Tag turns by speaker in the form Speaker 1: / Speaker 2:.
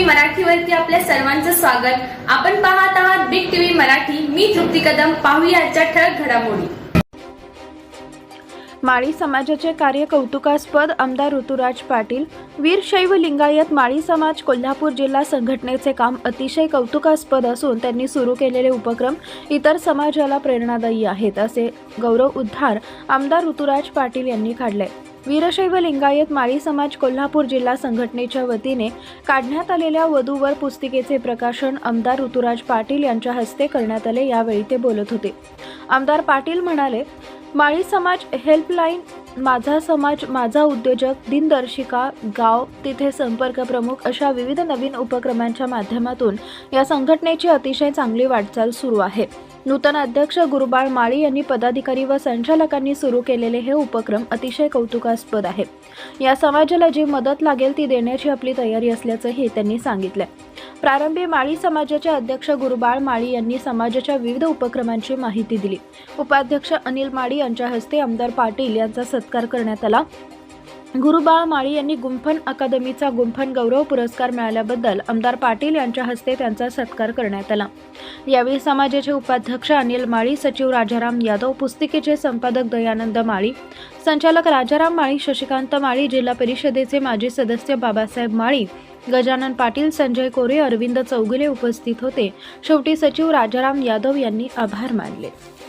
Speaker 1: मराठीवरती आपल्या सर्वांचं स्वागत. आपण पाहत आहात बिग टीव्ही मराठी. मी तृप्ती कदम. पाहूया आजच्या ठळक घडामोडी.
Speaker 2: माळी समाजाचे कार्य कौतुकास्पद आमदार ऋतुराज पाटील वीरशैव लिंगायत माळी समाज कोल्हापूर जिल्हा संघटनेचे काम अतिशय कौतुकास्पद असून त्यांनी सुरू केलेले उपक्रम इतर समाजाला प्रेरणादायी आहेत असे गौरव उद्धार आमदार ऋतुराज पाटील यांनी काढले. वीरशैव लिंगायत माळी समाज कोल्हापूर जिल्हा संघटनेच्या वतीने काढण्यात आलेल्या वधूवर पुस्तिकेचे प्रकाशन आमदार ऋतुराज पाटील यांच्या हस्ते करण्यात आले यावेळी ते बोलत होते. आमदार पाटील म्हणाले माळी समाज हेल्पलाईन माझा समाज माझा उद्योजक दिनदर्शिका गाव तिथे संपर्क प्रमुख अशा विविध नवीन उपक्रमांच्या माध्यमातून या संघटनेची अतिशय चांगली वाटचाल सुरू आहे. नूतन अध्यक्ष गुरुबाळ माळी यांनी पदाधिकारी व संचालकांनी सुरू केलेले हे उपक्रम अतिशय कौतुकास्पद आहे. या समाजाला जी मदत लागेल ती देण्याची आपली तयारी असल्याचंही त्यांनी सांगितलं प्रारंभी माळी समाजाचे अध्यक्ष गुरुबाळ माळी यांनी समाजाच्या विविध उपक्रमांची माहिती दिली. उपाध्यक्ष अनिल माळी यांच्या हस्ते आमदार पाटील यांचा सत्कार करण्यात आला. गुरुबाळ माळी यांनी गुंफण अकादमीचा गुंफण गौरव पुरस्कार मिळाल्याबद्दल आमदार पाटील यांच्या हस्ते त्यांचा सत्कार करण्यात आला. यावेळी समाजाचे उपाध्यक्ष अनिल माळी सचिव राजाराम यादव पुस्तिकेचे संपादक दयानंद माळी संचालक राजाराम माळी शशिकांत माळी जिल्हा परिषदेचे माजी सदस्य बाबासाहेब माळी गजानन पाटील संजय कोरे अरविंद चौगुले उपस्थित होते. शेवटी सचिव राजाराम यादव यांनी आभार मानले.